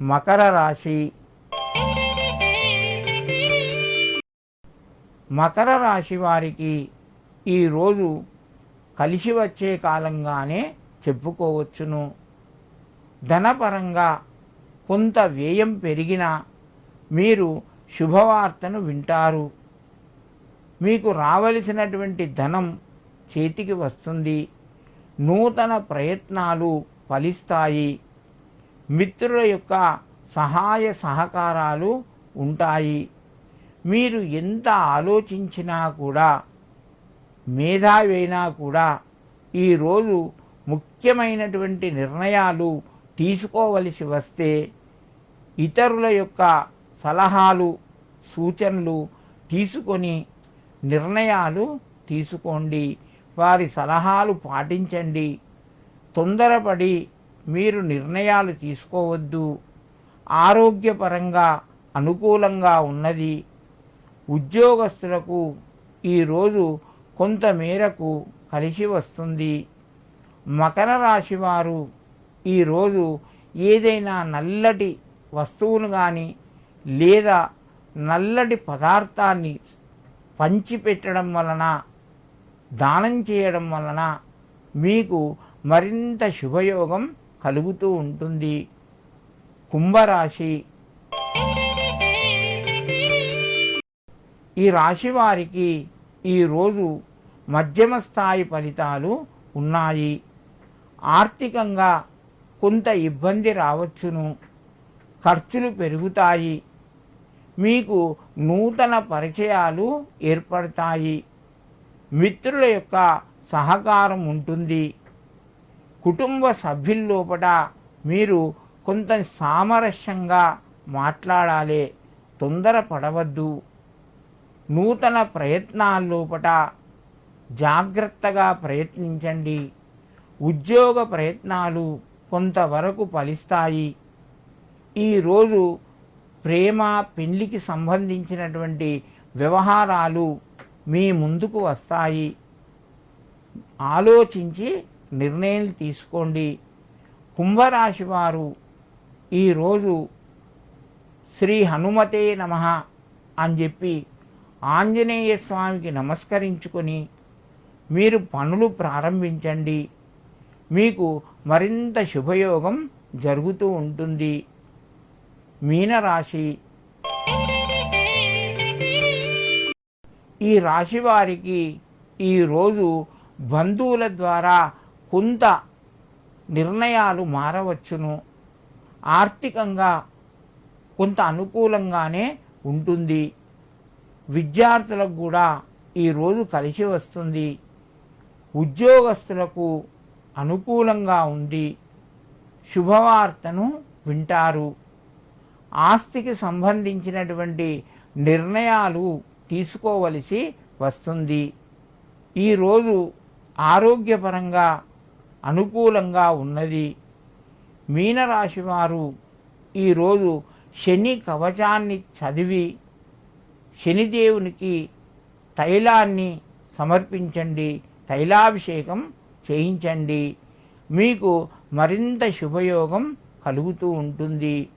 మకర రాశి. మకర రాశి వారికి ఈరోజు కలిసి వచ్చే కాలంగానే చెప్పుకోవచ్చును. ధనపరంగా కొంత వ్యయం పెరిగినా మీరు శుభవార్తను వింటారు. మీకు రావలసినటువంటి ధనం చేతికి వస్తుంది. నూతన ప్రయత్నాలు ఫలిస్తాయి. మిత్రుల యొక్క సహాయ సహకారాలు ఉంటాయి. మీరు ఎంత ఆలోచించినా కూడా మేధావైనా కూడా ఈరోజు ముఖ్యమైనటువంటి నిర్ణయాలు తీసుకోవలసి వస్తే ఇతరుల యొక్క సలహాలు సూచనలు తీసుకొని నిర్ణయాలు తీసుకోండి. వారి సలహాలు పాటించండి. తొందరపడి మీరు నిర్ణయాలు తీసుకోవద్దు. ఆరోగ్యపరంగా అనుకూలంగా ఉన్నది. ఉద్యోగస్తులకు ఈరోజు కొంత మేరకు కలిసి వస్తుంది. మకర రాశి వారు ఈరోజు ఏదైనా నల్లటి వస్తువును కానీ లేదా నల్లటి పదార్థాన్ని పంచిపెట్టడం వలన దానం చేయడం వలన మీకు మరింత శుభయోగం కలుగుతూ ఉంటుంది. కుంభరాశి. ఈ రాశి వారికి ఈరోజు మధ్యమ స్థాయి ఫలితాలు ఉన్నాయి. ఆర్థికంగా కొంత ఇబ్బంది రావచ్చును. ఖర్చులు పెరుగుతాయి. మీకు నూతన పరిచయాలు ఏర్పడతాయి. మిత్రుల యొక్క సహకారం ఉంటుంది. కుటుంబ సభ్యుల్లోపట మీరు కొంత సామరస్యంగా మాట్లాడాలి. తొందర పడవద్దు నూతన ప్రయత్నాల్లోపట జాగ్రత్తగా ప్రయత్నించండి. ఉద్యోగ ప్రయత్నాలు కొంతవరకు ఫలిస్తాయి. ఈరోజు ప్రేమ పెళ్ళికి సంబంధించినటువంటి వ్యవహారాలు మీ ముందుకు వస్తాయి. ఆలోచించి నిర్ణయం తీసుకోండి. కుంభరాశి వారు ఈరోజు శ్రీ హనుమతే నమ అని చెప్పి ఆంజనేయ స్వామికి నమస్కరించుకొని మీరు పనులు ప్రారంభించండి. మీకు మరింత శుభయోగం జరుగుతూ ఉంటుంది. మీనరాశి ఈ రాశి వారికి ఈరోజు బంధువుల ద్వారా కొంత నిర్ణయాలు మారవచ్చును. ఆర్థికంగా కొంత అనుకూలంగానే ఉంటుంది. విద్యార్థులకు కూడా ఈరోజు కలిసి వస్తుంది. ఉద్యోగస్తులకు అనుకూలంగా ఉంది. శుభవార్తను వింటారు. ఆస్తికి సంబంధించినటువంటి నిర్ణయాలు తీసుకోవలసి వస్తుంది. ఈరోజు ఆరోగ్యపరంగా అనుకూలంగా ఉన్నది. మీనరాశి వారు ఈరోజు శని కవచాన్ని చదివి శనిదేవునికి తైలాన్ని సమర్పించండి తైలాభిషేకం చేయించండి. మీకు మరింత శుభయోగం కలుగుతూ ఉంటుంది.